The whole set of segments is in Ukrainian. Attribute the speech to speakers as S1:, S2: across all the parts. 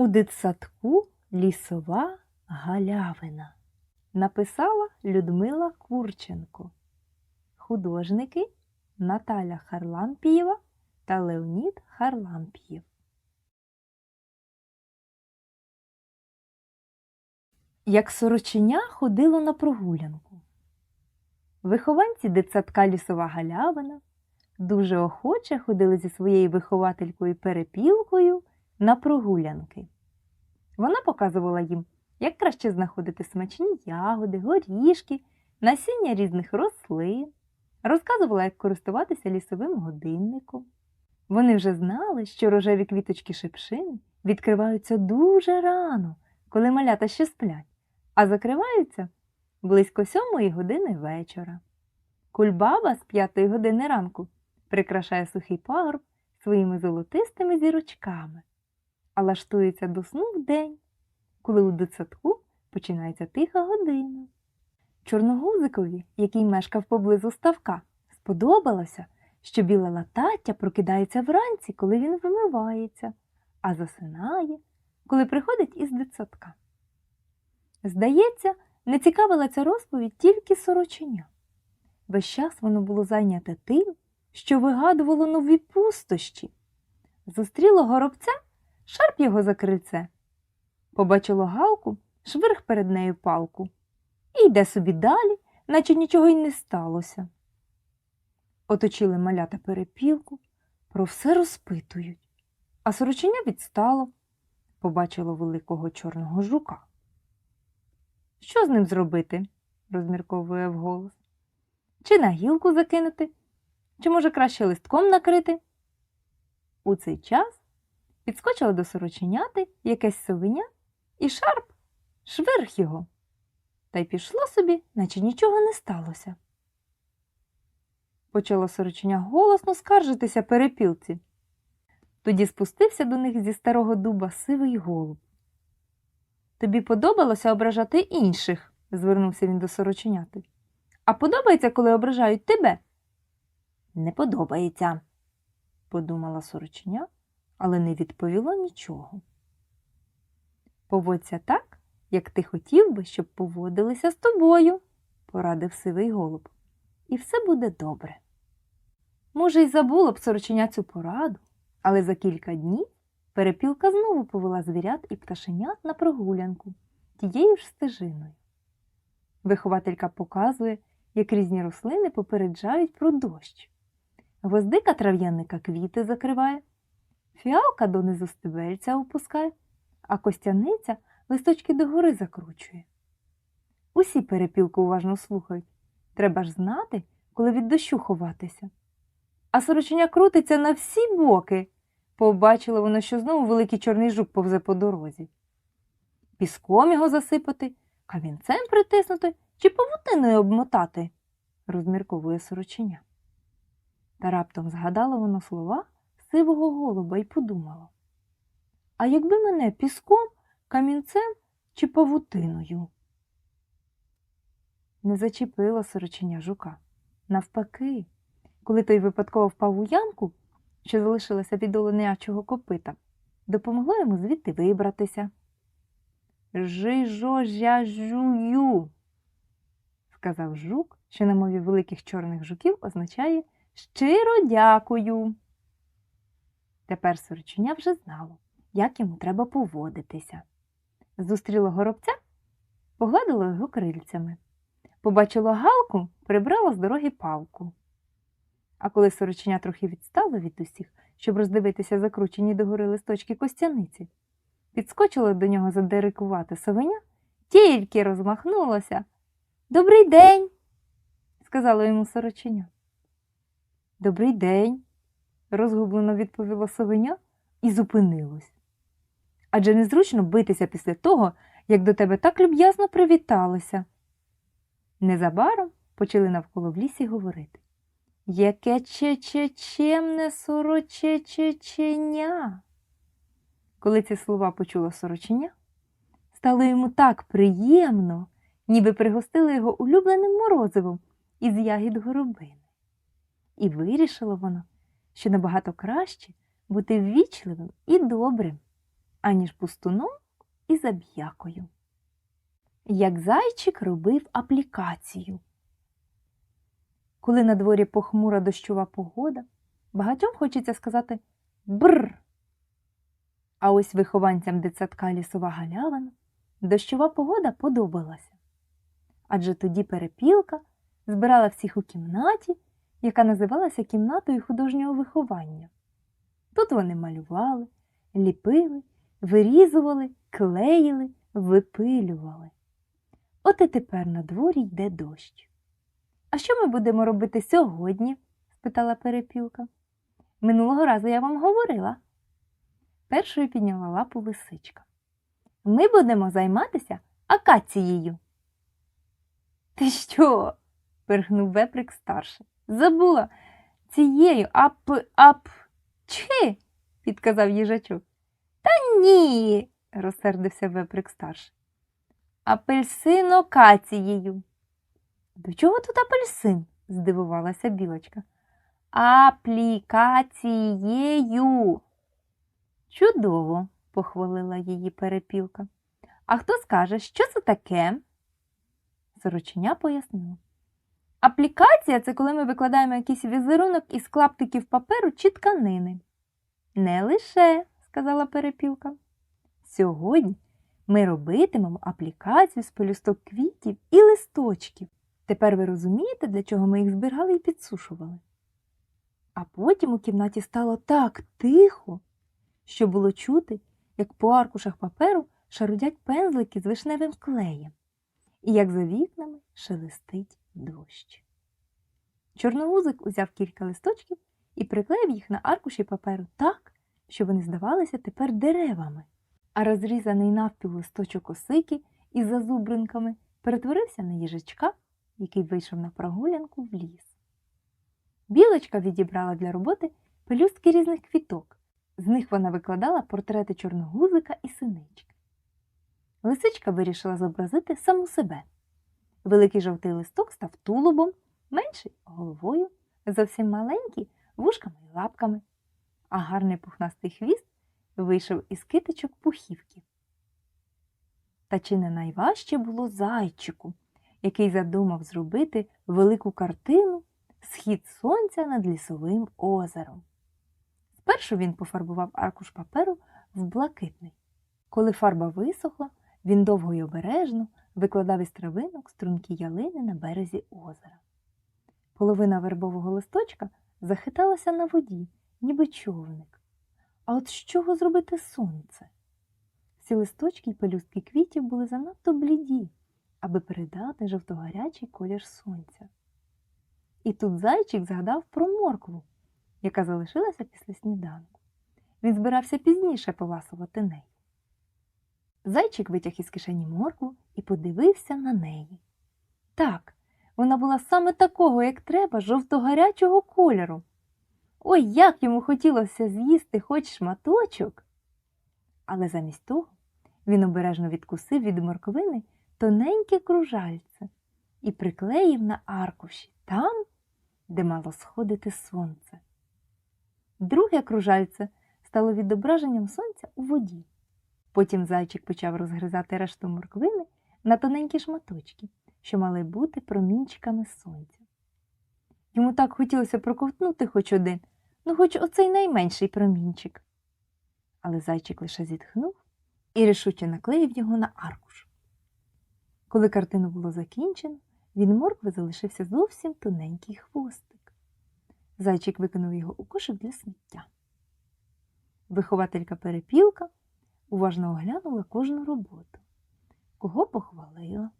S1: У дитсадку лісова галявина. Написала Людмила Курченко. Художники Наталя Харлампієва та Леонід Харлампієв. Як сороченя ходило на прогулянку. Вихованці дитсадка лісова галявина дуже охоче ходили зі своєю вихователькою перепілкою на прогулянки. Вона показувала їм, як краще знаходити смачні ягоди, горішки, насіння різних рослин, розказувала, як користуватися лісовим годинником. Вони вже знали, що рожеві квіточки шипшини відкриваються дуже рано, коли малята ще сплять, а закриваються близько сьомої години вечора. Кульбаба з п'ятої години ранку прикрашає сухий пагорб своїми золотистими зірочками, лаштується до сну вдень, коли у дитсадку починається тиха година. Чорногузикові, який мешкав поблизу ставка, сподобалося, що біле латаття прокидається вранці, коли він вимивається, а засинає, коли приходить із дитсадка. Здається, не цікавила ця розповідь тільки сороченя. Весь час воно було зайняте тим, що вигадувало нові пустощі. Зустріло горобця, шарп його за крильце. Побачило галку, швирх перед нею палку. І йде собі далі, наче нічого й не сталося. Оточили малята перепілку, про все розпитують, а сороченя відстало, побачило великого чорного жука. Що з ним зробити? розмірковує вголос. Чи на гілку закинути, чи, може, краще листком накрити? У цей час підскочила до сороченяти якесь совеня і шарп швирх його. Та й пішло собі, наче нічого не сталося. Почало сороченя голосно скаржитися перепілці. Тоді спустився до них зі старого дуба сивий голуб. Тобі подобалося ображати інших, звернувся він до сороченяти. А подобається, коли ображають тебе? Не подобається, подумала сороченя, але не відповіла нічого. Поводься так, як ти хотів би, щоб поводилися з тобою, порадив сивий голуб, і все буде добре. Може, й забуло б сороченя цю пораду, але за кілька днів перепілка знову повела звірят і пташенят на прогулянку тією ж стежиною. Вихователька показує, як різні рослини попереджають про дощ. Гвоздика трав'яника квіти закриває, фіалка донизу стебельця опускає, а костяниця листочки догори закручує. Усі перепілку уважно слухають. Треба ж знати, коли від дощу ховатися. А сороченя крутиться на всі боки. Побачило воно, що знову великий чорний жук повзе по дорозі. Піском його засипати, камінцем притиснути чи павутиною обмотати, розмірковує сороченя. Та раптом згадало воно слова сивого голуба і подумало. А якби мене піском, камінцем чи павутиною? Не зачепило сороченя жука. Навпаки, коли той випадково впав у ямку, що залишилася від оленячого копита, допомогло йому звідти вибратися. Жижожяжую, сказав жук, що на мові великих чорних жуків означає щиро дякую. Тепер сороченя вже знало, як йому треба поводитися. Зустріло горобця, погладило його крильцями. Побачило галку, прибрало з дороги палку. А коли сороченя трохи відстало від усіх, щоб роздивитися закручені догори листочки костяниці, підскочило до нього задерикувати совеня, тільки розмахнулося. Добрий день, сказало йому сороченя. Добрий день, розгублено відповіло совеня і зупинилось. Адже незручно битися після того, як до тебе так люб'язно привіталися. Незабаром почали навколо в лісі говорити. Яке чечечемне сорочечеченя. Коли ці слова почула сороченя, стало йому так приємно, ніби пригостили його улюбленим морозивом із ягід горобини. І вирішило воно, що набагато краще бути ввічливим і добрим. аніж пустуном і заб'якою. Як зайчик робив аплікацію. Коли на дворі похмура дощова погода, багатьом хочеться сказати бр. А ось вихованцям дитсадка лісова галявина дощова погода подобалася. Адже тоді перепілка збирала всіх у кімнаті, яка називалася кімнатою художнього виховання. Тут вони малювали, ліпили, вирізували, клеїли, випилювали. От і тепер на дворі йде дощ. А що ми будемо робити сьогодні? спитала перепілка. Минулого разу я вам говорила. Першою підняла лапу лисичка. Ми будемо займатися акацією. Ти що? пирхнув веприк старший. Забула цією ап ап чи? підказав їжачок. Та ні, розсердився веприк старший. Апельсинокацією. До чого тут апельсин? здивувалася білочка. Аплікацією. Чудово, похвалила її перепілка. А хто скаже, що це таке? Сороченя пояснила. Аплікація це коли ми викладаємо якийсь візерунок із клаптиків паперу чи тканини. Не лише, сказала перепілка. Сьогодні ми робитимемо аплікацію з пелюсток квітів і листочків. Тепер ви розумієте, для чого ми їх збирали і підсушували. А потім у кімнаті стало так тихо, що було чути, як по аркушах паперу шарудять пензлики з вишневим клеєм, і як за вікнами шелестить дощ. Чорновузик узяв кілька листочків і приклеїв їх на аркуші паперу так, що вони здавалися тепер деревами, а розрізаний навпіл листочок осики із зазубринками перетворився на їжачка, який вийшов на прогулянку в ліс. Білочка відібрала для роботи пелюстки різних квіток. З них вона викладала портрети чорногузика і синички. Лисичка вирішила зобразити саму себе. Великий жовтий листок став тулубом, менший головою, зовсім маленький вушками і лапками, а гарний пухнастий хвіст вийшов із китичок пухівки. Та чи не найважче було зайчику, який задумав зробити велику картину Схід сонця над лісовим озером. Спершу він пофарбував аркуш паперу в блакитний. Коли фарба висохла, він довго й обережно викладав із травинок стрункі ялини на березі озера. Половина вербового листочка захиталася на воді, ніби човник. А от з чого зробити сонце? Всі листочки й пелюстки квітів були занадто бліді, аби передати жовтогарячий колір сонця. І тут зайчик згадав про моркву, яка залишилася після сніданку. Він збирався пізніше поласувати нею. Зайчик витяг із кишені моркву і подивився на неї. Так, вона була саме такого, як треба, жовтогарячого кольору. Ой, як йому хотілося з'їсти хоч шматочок. Але замість того він обережно відкусив від морквини тоненьке кружальце і приклеїв на аркуші там, де мало сходити сонце. Друге кружальце стало відображенням сонця у воді. Потім зайчик почав розгризати решту морквини на тоненькі шматочки, що мали бути промінчиками сонця. Йому так хотілося проковтнути хоч один, ну хоч оцей найменший промінчик. Але зайчик лише зітхнув і рішуче наклеїв його на аркуш. Коли картину було закінчено, від моркви залишився зовсім тоненький хвостик. Зайчик викинув його у кошик для сміття. Вихователька перепілка уважно оглянула кожну роботу, кого похвалила,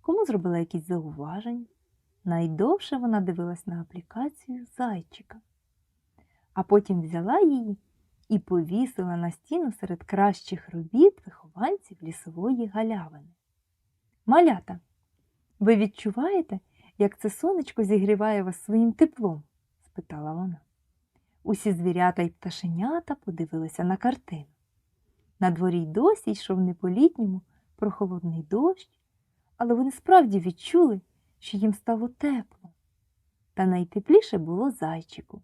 S1: кому зробила якісь зауваження. Найдовше вона дивилась на аплікацію зайчика, а потім взяла її і повісила на стіну серед кращих робіт вихованців лісової галявини. Малята, ви відчуваєте, як це сонечко зігріває вас своїм теплом? спитала вона. Усі звірята й пташенята подивилися на картину. На дворі й досі йшов не по-літньому прохолодний дощ, але вони справді відчули, що їм стало тепло. Та найтепліше було зайчику,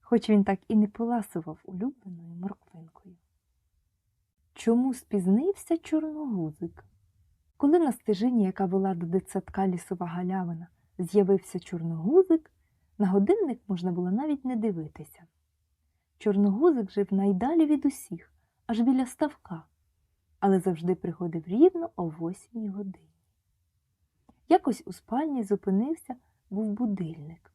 S1: хоч він так і не поласував улюбленою морквинкою. Чому спізнився чорногузик? Коли на стежині, яка вела до дитсадка лісова галявина, з'явився чорногузик, на годинник можна було навіть не дивитися. Чорногузик жив найдалі від усіх, аж біля ставка, але завжди приходив рівно о восьмій годині. Якось у спальні зупинився, був будильник.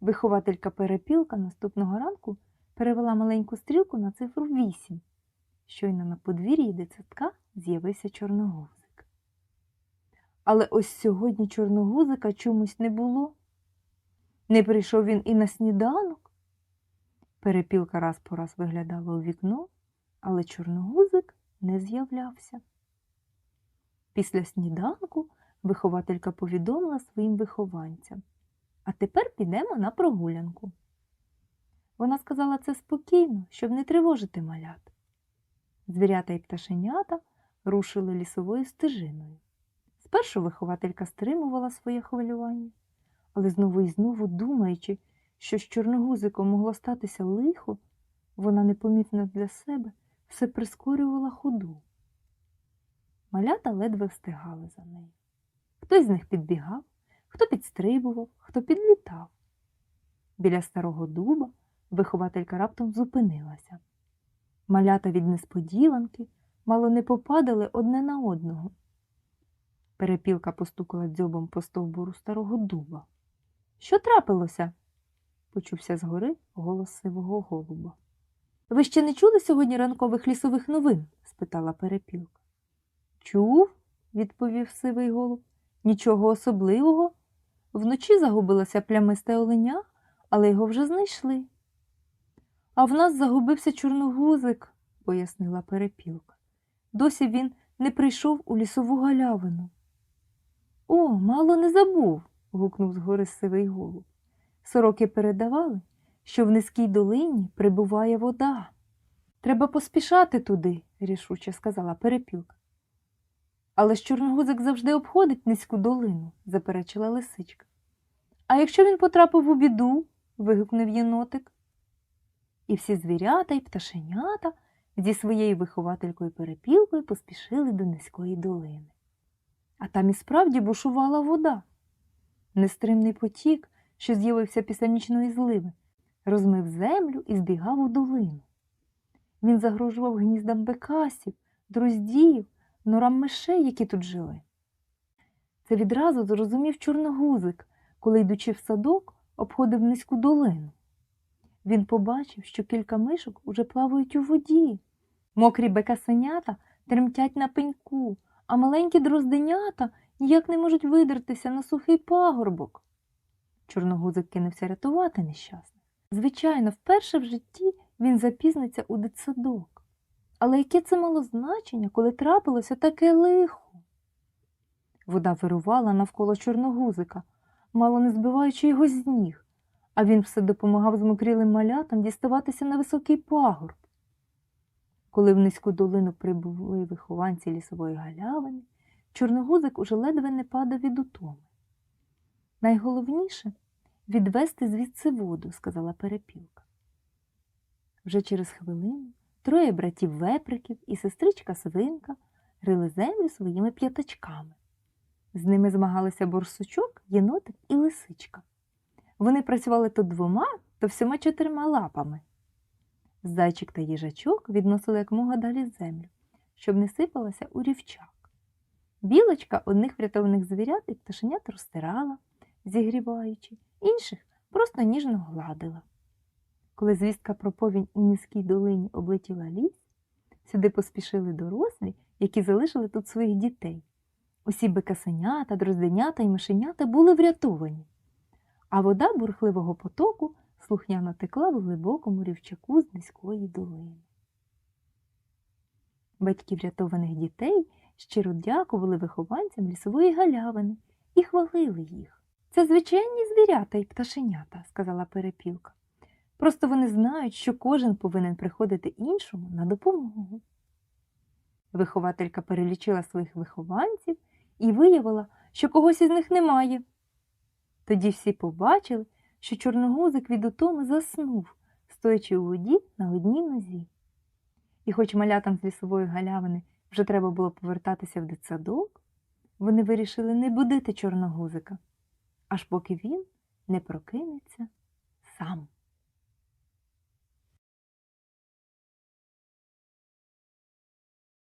S1: Вихователька перепілка наступного ранку перевела маленьку стрілку на цифру вісім. Щойно на подвір'ї дитсадка з'явився чорногузик. Але ось сьогодні чорногузика чомусь не було. Не прийшов він і на сніданок. Перепілка раз по раз виглядала у вікно, але чорногузик не з'являвся. Після сніданку вихователька повідомила своїм вихованцям. А тепер підемо на прогулянку. Вона сказала це спокійно, щоб не тривожити малят. Звірята і пташенята рушили лісовою стежиною. Спершу вихователька стримувала своє хвилювання, але знову і знову думаючи, що з чорногузиком могло статися лихо, вона непомітно для себе все прискорювала ходу. Малята ледве встигали за нею. Хтось з них підбігав, хто підстрибував, хто підлітав. Біля старого дуба вихователька раптом зупинилася. Малята від несподіванки мало не попадали одне на одного. Перепілка постукала дзьобом по стовбуру старого дуба. Що трапилося? почувся згори голос сивого голуба. Ви ще не чули сьогодні ранкових лісових новин? спитала перепілка. Чув, відповів сивий голуб. Нічого особливого. Вночі загубилося плямисте оленя, але його вже знайшли. А в нас загубився чорногузик, пояснила перепілка. Досі він не прийшов у лісову галявину. О, мало не забув. гукнув згори сивий голуб. Сороки передавали, що в низькій долині прибуває вода. Треба поспішати туди, рішуче сказала перепілка. Але ж чорногузик завжди обходить низьку долину, заперечила лисичка. А якщо він потрапив у біду? вигукнув єнотик. І всі звірята й пташенята зі своєю вихователькою перепілкою поспішили до низької долини. А там і справді бушувала вода. Нестримний потік, що з'явився після нічної зливи, розмив землю і збігав у долину. Він загрожував гніздам бекасів, дроздіїв, норам мишей, які тут жили. Це відразу зрозумів чорногузик, коли, йдучи в садок, обходив низьку долину. Він побачив, що кілька мишок уже плавають у воді. Мокрі бекасенята тремтять на пеньку, а маленькі дрозденята ніяк не можуть видертися на сухий пагорбок. Чорногузик кинувся рятувати нещасних. Звичайно, вперше в житті він запізниться у дитсадок. Але яке це мало значення, коли трапилося таке лихо? Вода вирувала навколо чорногузика, мало не збиваючи його з ніг, а він все допомагав змокрілим малятам діставатися на високий пагорб. Коли в низьку долину прибули вихованці лісової галявини, чорногузик уже ледве не падав від утоми. Найголовніше відвести звідси воду, сказала перепілка. Вже через хвилину троє братів веприків і сестричка свинка рили землю своїми п'ятачками. З ними змагалися борсучок, єнотик і лисичка. Вони працювали то двома, то всіма чотирма лапами. Зайчик та їжачок відносили якмога далі землю, щоб не сипалася у рівчак. Білочка одних врятованих звірят і пташенят розтирала, зігріваючи, інших просто ніжно гладила. Коли звістка про повінь у низькій долині облетіла ліс, сюди поспішили дорослі, які залишили тут своїх дітей. Усі бекасенята, дрозденята і мишенята були врятовані, а вода бурхливого потоку слухняно текла в глибокому рівчаку з низької долини. Батьки врятованих дітей щиро дякували вихованцям лісової галявини і хвалили їх. Це звичайні звірята і пташенята, сказала перепілка. Просто вони знають, що кожен повинен приходити іншому на допомогу. Вихователька перелічила своїх вихованців і виявила, що когось із них немає. Тоді всі побачили, що чорногузик від утоми заснув, стоячи у воді на одній нозі. І хоч малятам з лісової галявини вже треба було повертатися в дитсадок, вони вирішили не будити чорногузика, аж поки він не прокинеться сам.